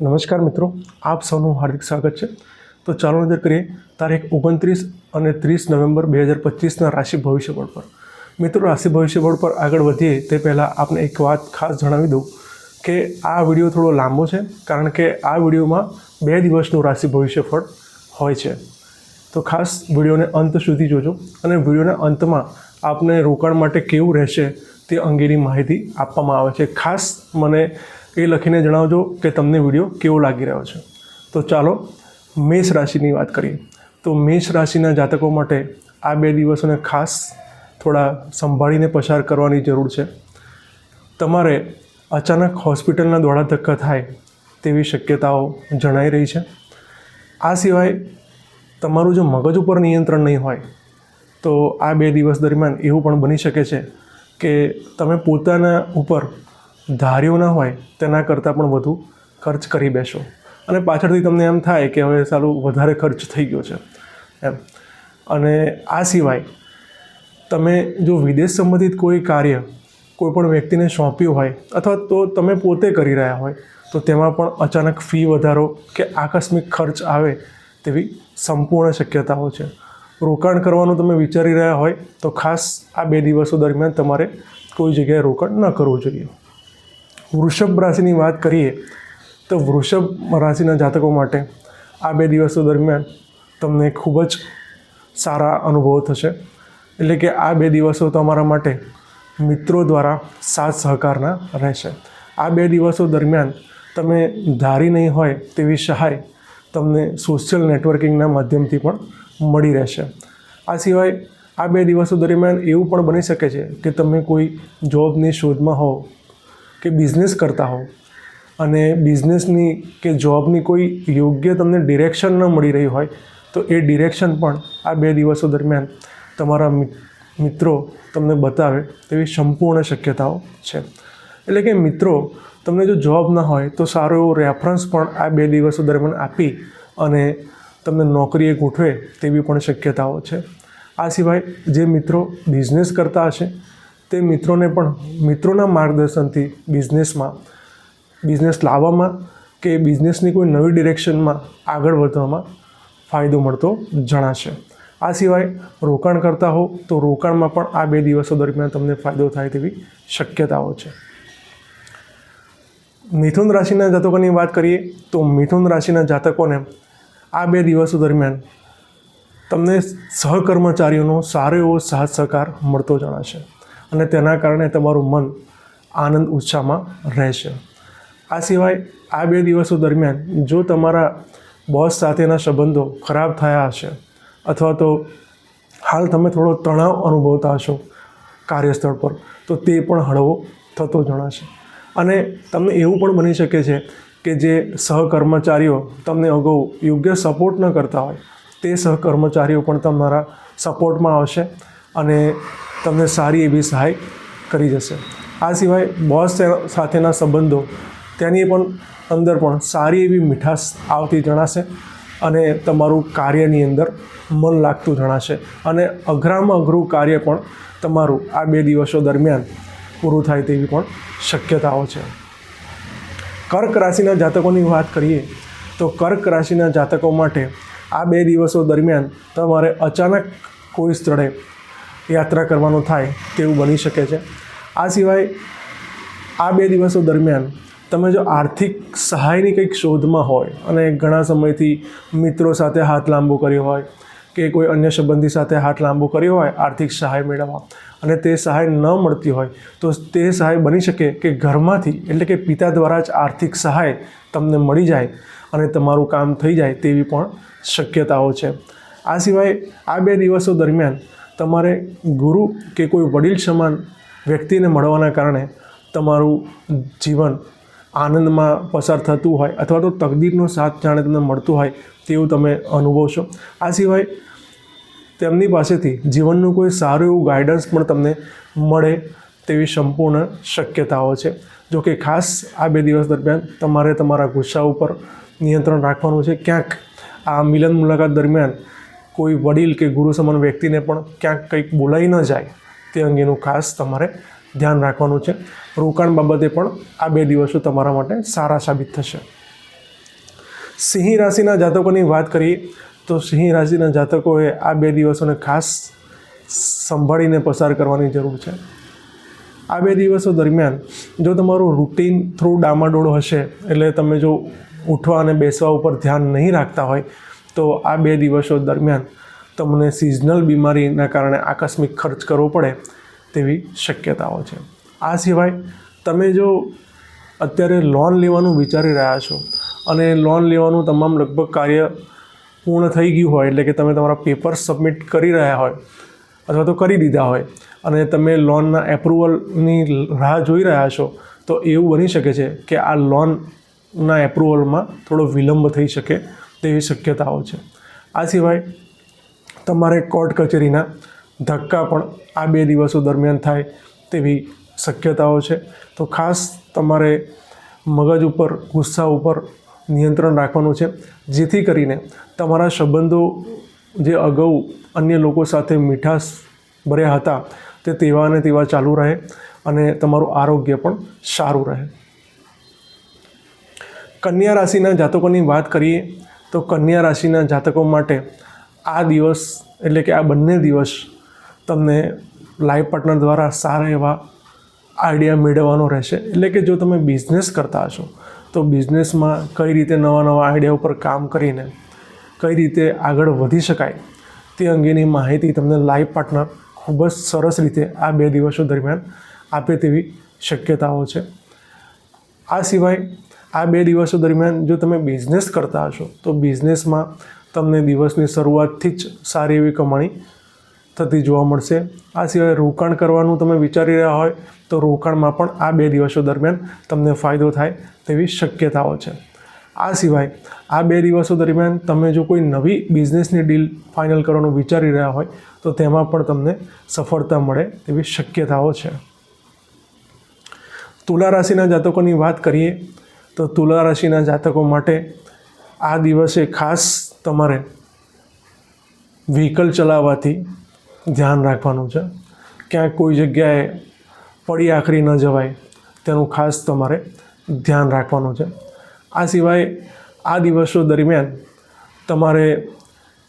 નમસ્કાર મિત્રો, આપ સૌનું હાર્દિક સ્વાગત છે. તો ચાલો નજર કરીએ તારીખ ઓગણત્રીસ અને ત્રીસ નવેમ્બર બે હજાર પચીસના રાશિ ભવિષ્ય બોર્ડ પર. મિત્રો, રાશિ ભવિષ્ય બોર્ડ પર આગળ વધીએ તે પહેલાં આપને એક વાત ખાસ જણાવી દઉં કે આ વીડિયો થોડો લાંબો છે, કારણ કે આ વિડીયોમાં બે દિવસનું રાશિ ભવિષ્ય ફળ હોય છે. તો ખાસ વિડીયોને અંત સુધી જોજો અને વિડીયોના અંતમાં આપને રોકાણ માટે કેવું રહેશે તે અંગેની માહિતી આપવામાં આવે છે. ખાસ મને એ લખીને જણાવજો કે તમને વીડિયો કેવો લાગી રહ્યો છે. તો ચાલો, મેષ રાશિની વાત કરીએ. તો મેષ રાશિના જાતકો માટે આ બે દિવસોને ખાસ થોડા સંભાળીને પસાર કરવાની જરૂર છે. તમારે અચાનક હોસ્પિટલના દોડા ધક્કા થાય તેવી શક્યતાઓ જણાઈ રહી છે. આ સિવાય તમારું જો મગજ ઉપર નિયંત્રણ નહીં હોય, તો આ બે દિવસ દરમિયાન એવું પણ બની શકે છે કે તમે પોતાના ઉપર ધાર્યું ના હોય, તેના કરતાં પણ વધુ ખર્ચ કરી બેસો. અને પાછળથી તમને એમ થાય કે હવે સારું વધારે ખર્ચ થઈ ગયો છે. એમ. અને આ સિવાય, તમે જો વિદેશ સંબંધિત કોઈ કાર્ય કોઈ પણ વ્યક્તિને સોંપ્યું હોય, અથવા તો તમે પોતે કરી રહ્યા હોય, તો તેમાં પણ અચાનક ફી વધારો કે આકસ્મિક ખર્ચ આવે તેવી સંપૂર્ણ શક્યતાઓ છે. રોકાણ કરવાનું તમે વિચારી રહ્યા હોય, તો ખાસ આ બે દિવસો દરમિયાન તમારે કોઈ જગ્યાએ રોકાણ ન કરવું જોઈએ. વૃષભ રાશિની વાત કરીએ તો વૃષભ રાશિના જાતકો માટે આ બે દિવસો દરમિયાન તમને ખૂબ જ સારા અનુભવો થશે. એટલે કે આ બે દિવસો તમારા માટે મિત્રો દ્વારા સાથ સહકારના રહેશે. આ બે દિવસો દરમિયાન તમે ધારી નહીં હોય તેવી સહાય તમને સોશિયલ નેટવર્કિંગના માધ્યમથી પણ મળી રહેશે. આ સિવાય આ બે દિવસો દરમિયાન એવું પણ બની શકે છે કે તમે કોઈ જોબની શોધમાં હો કે બિઝનેસ કરતા હો અને બિઝનેસની કે જોબની કોઈ યોગ્ય તમને ડિરેક્શન ન મળી રહી હોય, તો એ ડિરેક્શન પણ આ બે દિવસો દરમિયાન તમારા મિત્રો તમને બતાવે તેવી સંપૂર્ણ શક્યતાઓ છે. એટલે કે મિત્રો, તમને જો જોબ ના હોય, તો સારો એવો રેફરન્સ પણ આ બે દિવસો દરમિયાન આપી અને તમને નોકરીએ ગોઠવે તેવી પણ શક્યતાઓ છે. આ સિવાય જે મિત્રો બિઝનેસ કરતા હશે તે મિત્રોને પણ, મિત્રોના માર્ગદર્શનથી બિઝનેસમાં બિઝનેસ લાવવામાં કે બિઝનેસની કોઈ નવી ડિરેક્શનમાં આગળ વધવામાં ફાયદો મળતો જણાશે. આ સિવાય રોકાણ કરતા હો તો રોકાણમાં પણ આ બે દિવસો દરમિયાન તમને ફાયદો થાય તેવી શક્યતાઓ છે. મિથુન રાશિના જાતકોની વાત કરીએ તો મિથુન રાશિના જાતકોને આ બે દિવસો દરમિયાન તમને સહકર્મચારીઓનો સારો એવો સાથ સહકાર મળતો જણાશે. અને તેના કારણે તમારું મન આનંદ ઉત્સાહમાં રહેશે. આ સિવાય આ બે દિવસો દરમિયાન જો તમારા બોસ સાથેના સંબંધો ખરાબ થયા હશે અથવા તો હાલ તમે થોડો તણાવ અનુભવતા હશો કાર્યસ્થળ પર, તો તે પણ હળવો થતો જણાશે. અને તમને એવું પણ બની શકે છે કે જે સહકર્મચારીઓ તમને અગાઉ યોગ્ય સપોર્ટ ન કરતા હોય, તે સહકર્મચારીઓ પણ તમારા સપોર્ટમાં આવશે અને તમને સારી એવી સહાય કરી જશે. આ સિવાય બોસ સાથેના સંબંધો તેની પણ અંદર પણ સારી એવી મીઠાશ આવતી જણાશે અને તમારું કાર્યની અંદર મન લાગતું જણાશે અને અઘરામાં અઘરું કાર્ય પણ તમારું આ બે દિવસો દરમિયાન પૂરું થાય તેવી પણ શક્યતાઓ છે. કર્ક રાશિના જાતકોની વાત કરીએ તો કર્ક રાશિના જાતકો માટે આ બે દિવસો દરમિયાન તમારે અચાનક કોઈ સ્થળે યાત્રા કરવાનું થાય તેવું બની શકે છે. આ સિવાય આ બે દિવસો દરમિયાન તમે જો આર્થિક સહાયની કંઈક શોધમાં હોય અને ઘણા સમયથી મિત્રો સાથે હાથ લાંબો કર્યો હોય કે કોઈ અન્ય સંબંધી સાથે હાથ લાંબો કર્યો હોય આર્થિક સહાય મેળવવા અને તે સહાય ન મળતી હોય તો તે સહાય બની શકે કે ઘરમાંથી એટલે કે પિતા દ્વારા જ આર્થિક સહાય તમને મળી જાય અને તમારું કામ થઈ જાય તેવી પણ શક્યતાઓ છે. આ સિવાય આ બે દિવસો દરમિયાન તમારે ગુરુ કે કોઈ વડીલ સમાન વ્યક્તિને મળવાના કારણે તમારું જીવન આનંદમાં પસાર થતું હોય અથવા તો તકદીરનો સાથ જાણે તમને મળતું હોય તેવું તમે અનુભવશો. આ સિવાય તેમની પાસેથી જીવનનું કોઈ સારું એવું ગાઈડન્સ પણ તમને મળે તેવી સંપૂર્ણ શક્યતાઓ છે. જો કે ખાસ આ બે દિવસ દરમિયાન તમારે તમારા ગુસ્સા ઉપર નિયંત્રણ રાખવાનું છે. ક્યાંક આ મિલન મુલાકાત દરમિયાન કોઈ વડીલ કે ગુરુ સમાન વ્યક્તિને પણ ક્યાંક કંઈક બોલાઈ ન જાય, તે અંગેનું ખાસ તમારે ધ્યાન રાખવાનું છે. રોકાણ બાબતે પણ આ બે દિવસો તમારા માટે સારા સાબિત થશે. સિંહ રાશિના જાતકોની વાત કરીએ, તો સિંહ રાશિના જાતકોએ આ બે દિવસોને ખાસ સંભાળીને પસાર કરવાની જરૂર છે. આ બે દિવસો દરમિયાન જો તમારું રૂટીન થોડું ડામાડોળ હશે, એટલે તમે જો ઉઠવા અને બેસવા ઉપર ધ્યાન નહીં રાખતા હોય તો આ બે દિવસો દરમિયાન તમને સિઝનલ બીમારીના કારણે આકસ્મિક ખર્ચ કરવો પડે તેવી શક્યતાઓ છે. આ સિવાય તમે જો અત્યારે લોન લેવાનું વિચારી રહ્યા છો અને લોન લેવાનું તમામ લગભગ કાર્ય પૂર્ણ થઈ ગયું હોય, એટલે કે તમે તમારા પેપર સબમિટ કરી રહ્યા હોય અથવા તો કરી દીધા હોય અને તમે લોનના એપ્રુવલની રાહ જોઈ રહ્યા છો, તો એવું બની શકે છે કે આ લોનના એપ્રુવલમાં થોડો વિલંબ થઈ શકે તેવી શક્યતાઓ છે. આ સિવાય તમારે કોર્ટ કચેરીના ધક્કા પણ આ બે દિવસો દરમિયાન થાય તેવી શક્યતાઓ છે. તો ખાસ તમારે મગજ ઉપર, ગુસ્સા ઉપર નિયંત્રણ રાખવાનું છે. જેથી કરીને તમારા સંબંધો જે અગાઉ અન્ય લોકો સાથે મીઠાશ ભર્યા હતા તે તેવા ને તેવા ચાલુ રહે અને તમારું આરોગ્ય પણ સારું રહે. કન્યા રાશિના જાતકોની વાત કરીએ તો કન્યા રાશિના જાતકો માટે આ દિવસ એટલે કે આ બંને દિવસ તમને લાઈફ પાર્ટનર દ્વારા સારા એવા આઈડિયા મેળવવાનો રહેશે. એટલે કે જો તમે બિઝનેસ કરતા હશો, તો બિઝનેસમાં કઈ રીતે નવા નવા આઈડિયા ઉપર કામ કરીને કઈ રીતે આગળ વધી શકાય, તે અંગેની માહિતી તમને લાઈફ પાર્ટનર ખૂબ જ સરસ રીતે આ બે દિવસો દરમિયાન આપે તેવી શક્યતાઓ છે. આ સિવાય આ બે દિવસો દરમિયાન જો તમે બિઝનેસ કરતા હશો, તો બિઝનેસમાં તમને દિવસની શરૂઆતથી જ સારી એવી કમાણી થતી જોવા મળશે. આ સિવાય રોકાણ કરવાનું તમે વિચારી રહ્યા હોય, તો રોકાણમાં પણ આ બે દિવસો દરમિયાન તમને ફાયદો થાય તેવી શક્યતાઓ છે. આ સિવાય આ બે દિવસો દરમિયાન તમે જો કોઈ નવી બિઝનેસની ડીલ ફાઇનલ કરવાનું વિચારી રહ્યા હોય, તો તેમાં પણ તમને સફળતા મળે તેવી શક્યતાઓ છે. તુલા રાશિના જાતકોની વાત કરીએ તો તુલા રાશિના જાતકો માટે આ દિવસે ખાસ તમારે વ્હીકલ ચલાવવાથી ધ્યાન રાખવાનું છે. ક્યાંક કોઈ જગ્યાએ પડી આખરી ન જવાય તેનું ખાસ તમારે ધ્યાન રાખવાનું છે. આ સિવાય આ દિવસો દરમિયાન તમારે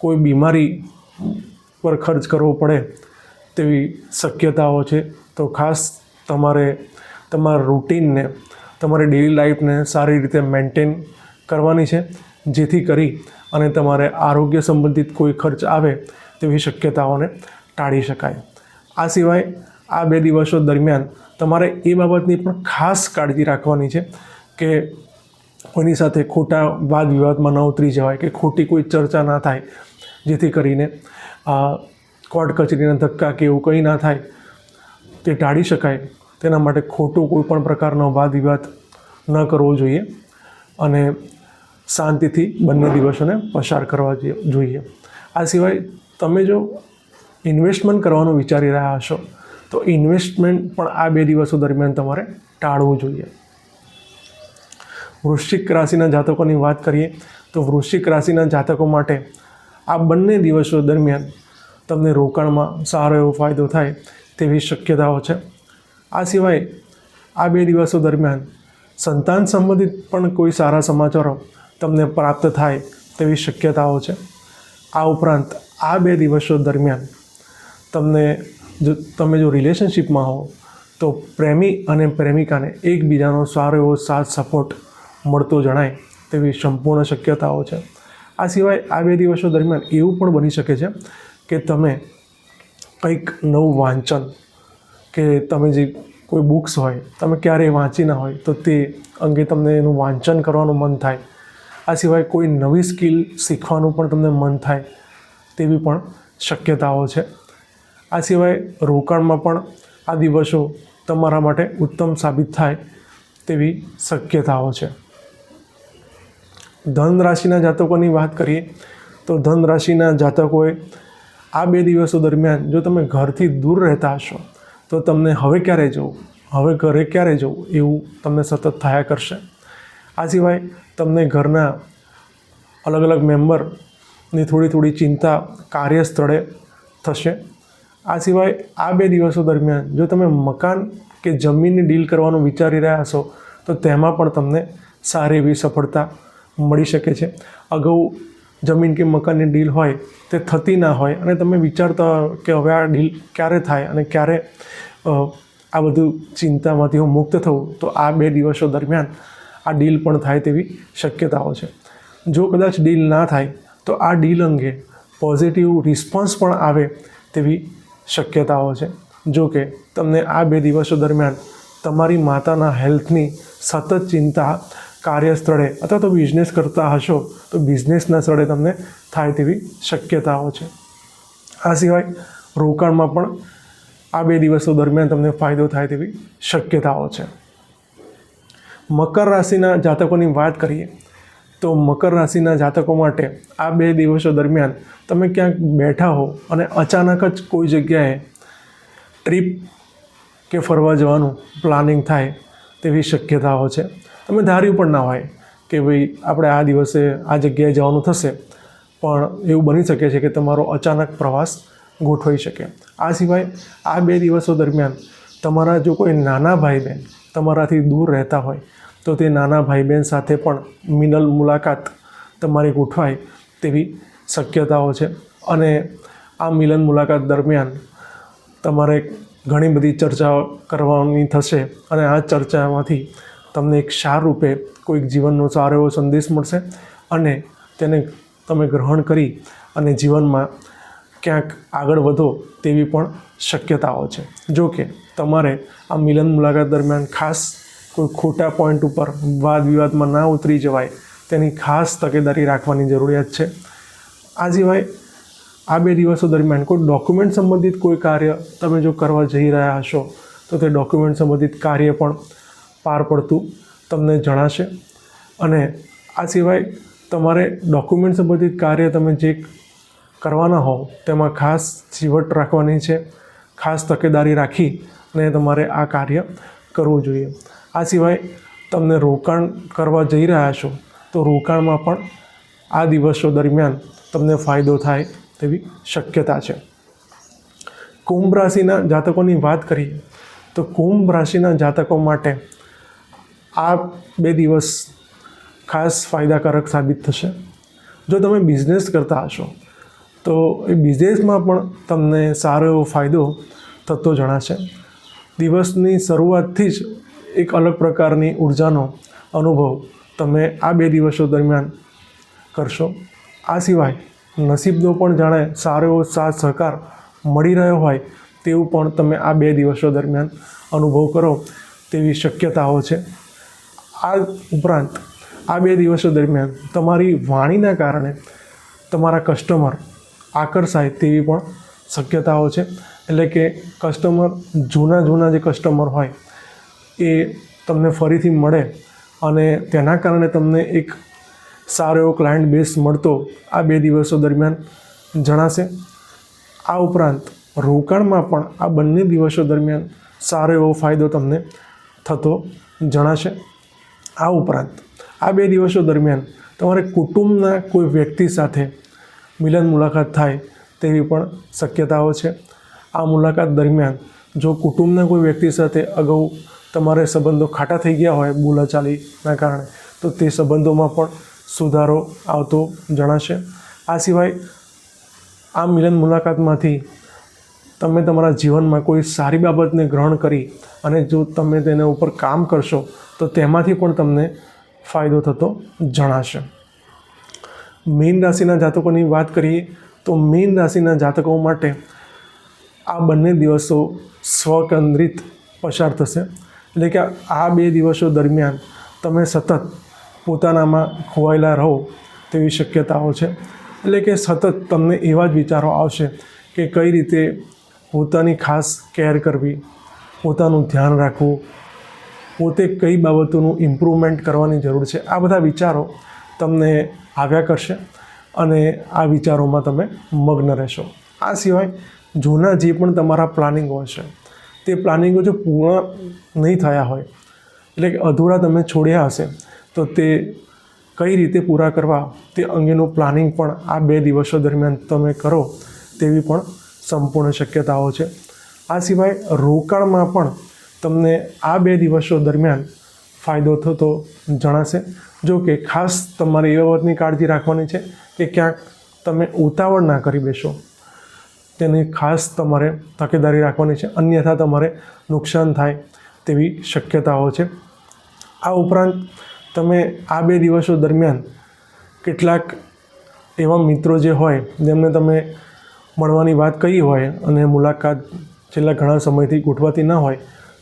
કોઈ બીમારી પર ખર્ચ કરવો પડે તેવી શક્યતાઓ છે. તો ખાસ તમારે તમારા રૂટીનને તમારી ડેલી લાઈફને સારી રીતે મેન્ટેન કરવાની છે, જેથી કરી અને તમારે આરોગ્ય સંબંધિત કોઈ ખર્ચ આવે તેવી શક્યતાઓને ટાળી શકાય. આ સિવાય આ બે દિવસો દરમિયાન તમારે એ બાબતની પણ ખાસ કાળજી રાખવાની છે કે કોઈની સાથે ખોટા વાદ વિવાદમાં ન ઉતરી જવાય, કે ખોટી કોઈ ચર્ચા ના થાય, જેથી કરીને કોર્ટ કચેરીના ધક્કા કે એવું કંઈ ના થાય, તે ટાળી શકાય. તેના માટે ખોટું કોઈ પણ પ્રકારનો વાદ વિવાદ ન કરવો જોઈએ અને શાંતિથી બંને દિવસોને પસાર કરવા જોઈએ. આ સિવાય તમે જો ઇન્વેસ્ટમેન્ટ કરવાનું વિચારી રહ્યા હશો, તો ઇન્વેસ્ટમેન્ટ પણ આ બે દિવસો દરમિયાન તમારે ટાળવું જોઈએ. વૃશ્ચિક રાશિના જાતકોની વાત કરીએ, તો વૃશ્ચિક રાશિના જાતકો માટે આ બંને દિવસો દરમિયાન તમને રોકાણમાં સારો એવો ફાયદો થાય તેવી શક્યતાઓ છે. આ સિવાય આ બે દિવસો દરમિયાન સંતાન સંબંધિત પણ કોઈ સારા સમાચારો તમને પ્રાપ્ત થાય તેવી શક્યતાઓ છે. આ ઉપરાંત આ બે દિવસો દરમિયાન તમને જો તમે જો રિલેશનશિપમાં હો તો પ્રેમી અને પ્રેમિકાને એકબીજાનો સારો એવો સાથ સપોર્ટ મળતો જણાય તેવી સંપૂર્ણ શક્યતાઓ છે. આ સિવાય આ બે દિવસો દરમિયાન એવું પણ બની શકે છે કે તમે કંઈક નવું વાંચન કે તમે જે કોઈ બુક્સ હોય, તમે ક્યારેય વાંચી ના હોય, તો તે અંગે તમને એનું વાંચન કરવાનું મન થાય. આ સિવાય કોઈ નવી સ્કિલ શીખવાનું પણ તમને મન થાય, તેવી પણ શક્યતાઓ છે. આ સિવાય રોકાણમાં પણ આ દિવસો તમારા માટે ઉત્તમ સાબિત થાય, તેવી શક્યતાઓ છે. ધન રાશિના જાતકોની વાત કરીએ, તો ધન રાશિના જાતકોએ આ બે દિવસો દરમિયાન જો તમે ઘરથી દૂર રહેતા હશો તો તમને હવે ક્યારે જવું? હવે ઘરે ક્યારે જવું? એવું તમને સતત થયા કરશે. આ સિવાય તમને ઘરના અલગ અલગ મેમ્બરની થોડી થોડી ચિંતા કાર્યસ્થળે થશે. આ સિવાય આ બે દિવસો દરમિયાન જો તમે મકાન કે જમીનની ડીલ કરવાનું વિચારી રહ્યા હશો, તો તેમાં પણ તમને સારી એવી સફળતા મળી શકે છે. અગાઉ જમીન કે મકાનની ડીલ હોય તે થતી ના હોય અને તમે વિચારતા હોય કે હવે આ ડીલ ક્યારે થાય અને ક્યારે આ બધું ચિંતામાંથી હું મુક્ત થઉં, તો આ બે દિવસો દરમિયાન આ ડીલ પણ થાય તેવી શક્યતાઓ છે. જો કદાચ ડીલ ના થાય, તો આ ડીલ અંગે પોઝિટિવ રિસ્પોન્સ પણ આવે તેવી શક્યતાઓ છે. જો કે તમને આ બે દિવસો દરમિયાન તમારી માતાના હેલ્થની સતત ચિંતા કાર્યસ્થળે અથવા તો બિઝનેસ કરતા હશો, તો બિઝનેસના સ્થળે તમને થાય તેવી શક્યતાઓ છે. આ સિવાય રોકાણમાં પણ આ બે દિવસો દરમિયાન તમને ફાયદો થાય તેવી શક્યતાઓ છે. મકર રાશિના જાતકોની વાત કરીએ, તો મકર રાશિના જાતકો માટે આ બે દિવસો દરમિયાન તમે ક્યાંક બેઠા હો અને અચાનક જ કોઈ જગ્યાએ ટ્રીપ કે ફરવા જવાનું પ્લાનિંગ થાય તેવી શક્યતાઓ છે. તમે ધાર્યું પણ ના હોય કે ભાઈ આપણે આ દિવસે આ જગ્યાએ જવાનું થશે. પણ એવું બની શકે છે કે તમારો અચાનક પ્રવાસ ગોઠવાઈ શકે. આ સિવાય આ બે દિવસો દરમિયાન તમારા જો કોઈ નાના ભાઈ બહેન તમારાથી દૂર રહેતા હોય, તો તે નાના ભાઈ બહેન સાથે પણ મિનલ મુલાકાત તમારી ગોઠવાય તેવી શક્યતાઓ છે. અને આ મિલન મુલાકાત દરમિયાન તમારે ઘણી બધી ચર્ચાઓ કરવાની થશે અને આ ચર્ચામાંથી તમને એક સાર રૂપે કોઈક જીવનનો સારો એવો સંદેશ મળશે અને તેને તમે ગ્રહણ કરી અને જીવનમાં ક્યાંક આગળ વધો તેવી પણ શક્યતાઓ છે. જો કે તમારે આ મિલન મુલાકાત દરમિયાન ખાસ કોઈ ખોટા પોઈન્ટ ઉપર વાદ વિવાદમાં ના ઉતરી જવાય તેની ખાસ તકેદારી રાખવાની જરૂરિયાત છે. આ સિવાય આ બે દિવસો દરમિયાન કોઈ ડોક્યુમેન્ટ સંબંધિત કોઈ કાર્ય તમે જો કરવા જઈ રહ્યા હશો તો તે ડોક્યુમેન્ટ સંબંધિત કાર્ય પણ પાર પડતું તમને જણાશે. અને આ સિવાય તમારે ડોક્યુમેન્ટ સંબંધિત કાર્ય તમે જે કરવાના હોવ, તેમાં ખાસ ચીવટ રાખવાની છે. ખાસ તકેદારી રાખી અને તમારે આ કાર્ય કરવું જોઈએ. આ સિવાય તમને રોકાણ કરવા જઈ રહ્યા છો, તો રોકાણમાં પણ આ દિવસો દરમિયાન તમને ફાયદો થાય તેવી શક્યતા છે. કુંભ રાશિના જાતકોની વાત કરીએ, તો કુંભ રાશિના જાતકો માટે આ બે દિવસ ખાસ ફાયદાકારક સાબિત થશે. જો તમે બિઝનેસ કરતા હશો, તો એ બિઝનેસમાં પણ તમને સારો એવો ફાયદો થતો જણાશે. દિવસની શરૂઆતથી જ એક અલગ પ્રકારની ઉર્જાનો અનુભવ તમે આ બે દિવસો દરમિયાન કરશો. આ સિવાય નસીબનો પણ જાણે સારો એવો સાથ સહકાર મળી રહ્યો હોય તેવું પણ તમે આ બે દિવસો દરમિયાન અનુભવ કરો તેવી શક્યતાઓ છે. આ ઉપરાંત, આ બે દિવસો દરમિયાન તમારી વાણીના કારણે તમારા કસ્ટમર આકર્ષાય તેવી પણ શક્યતાઓ છે. એટલે કે કસ્ટમર જૂના જૂના જે કસ્ટમર હોય, એ તમને ફરીથી મળે અને તેના કારણે તમને એક સારો એવો ક્લાયન્ટ બેઝ મળતો આ બે દિવસો દરમિયાન જણાશે. આ ઉપરાંત, રોકાણમાં પણ આ બંને દિવસો દરમિયાન સારો એવો ફાયદો તમને થતો જણાશે. આ ઉપરાંત આ બે દિવસો દરમિયાન તમારે કુટુંબના કોઈ વ્યક્તિ સાથે મિલન મુલાકાત થાય તેવી પણ શક્યતાઓ છે. આ મુલાકાત દરમિયાન જો કુટુંબના કોઈ વ્યક્તિ સાથે અગાઉ તમારે સંબંધો ખાટા થઈ ગયા હોય બોલાચાલીના કારણે, તો તે સંબંધોમાં પણ સુધારો આવતો જણાશે. આ સિવાય આ મિલન મુલાકાતમાંથી તમે તમારા જીવનમાં કોઈ સારી બાબતને ગ્રહણ કરી અને જો તમે તેના ઉપર કામ કરશો, તો તેમાંથી પણ તમને ફાયદો થતો જણાશે. મીન રાશિના જાતકોની વાત કરીએ, તો મીન રાશિના જાતકો માટે આ બંને દિવસો સ્વકેન્દ્રિત પસાર થશે. એટલે કે આ બે દિવસો દરમિયાન તમે સતત પોતાનામાં ખોવાયેલા રહો તેવી શક્યતાઓ છે. એટલે કે સતત તમને એવા જ વિચારો આવશે કે કઈ રીતે પોતાની ખાસ કેર કરવી, પોતાનું ધ્યાન રાખવું, પોતે કઈ બાબતોનું ઇમ્પ્રુવમેન્ટ કરવાની જરૂર છે, આ બધા વિચારો તમને આવ્યા કરશે અને આ વિચારોમાં તમે મગ્ન રહેશો. આ સિવાય જૂના જે પણ તમારા પ્લાનિંગો હશે, તે પ્લાનિંગો જો પૂર્ણ નહીં થયા હોય, એટલે કે અધૂરા તમે છોડ્યા હશે, તો તે કઈ રીતે પૂરા કરવા, તે અંગેનું પ્લાનિંગ પણ આ બે દિવસો દરમિયાન તમે કરો તેવી પણ સંપૂર્ણ શક્યતાઓ છે. આ સિવાય રોકાણમાં પણ તમને આ બે દિવસો દરમિયાન ફાયદો થતો જણાશે. જો કે ખાસ તમારે એ બાબતની કાળજી રાખવાની છે કે ક્યાંક તમે ઉતાવળ ના કરી બેસો. તેની ખાસ તમારે તકેદારી રાખવાની છે. અન્યથા તમારે નુકસાન થાય તેવી શક્યતાઓ છે. આ ઉપરાંત તમે આ બે દિવસો દરમિયાન કેટલાક એવા મિત્રો જે હોય, જેમને તમે મળવાની વાત કરી હોય અને મુલાકાત છેલ્લા ઘણા સમયથી ગોઠવાતી ન હોય,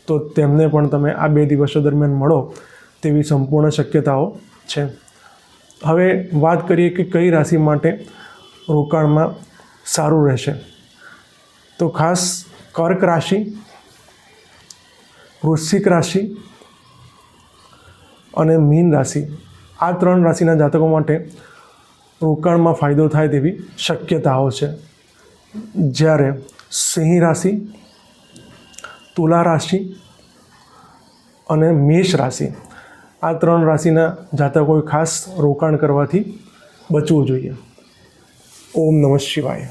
તો તેમને પણ તમે આ બે દિવસો દરમિયાન મળો તેવી સંપૂર્ણ શક્યતાઓ છે. હવે વાત કરીએ કે કઈ રાશિ માટે રોકાણમાં સારું રહેશે. તો ખાસ કર્ક રાશિ, વૃશ્ચિક રાશિ અને મીન રાશિ, આ ત્રણ રાશિના જાતકો માટે રોકાણમાં ફાયદો થાય તેવી શક્યતાઓ છે. જ્યારે સિંહ રાશિ, તુલા રાશિ અને મેષ રાશિ, આ ત્રણ રાશિના જાતકોએ ખાસ રોકાણ કરવાથી બચવું જોઈએ. ઓમ નમઃ શિવાય.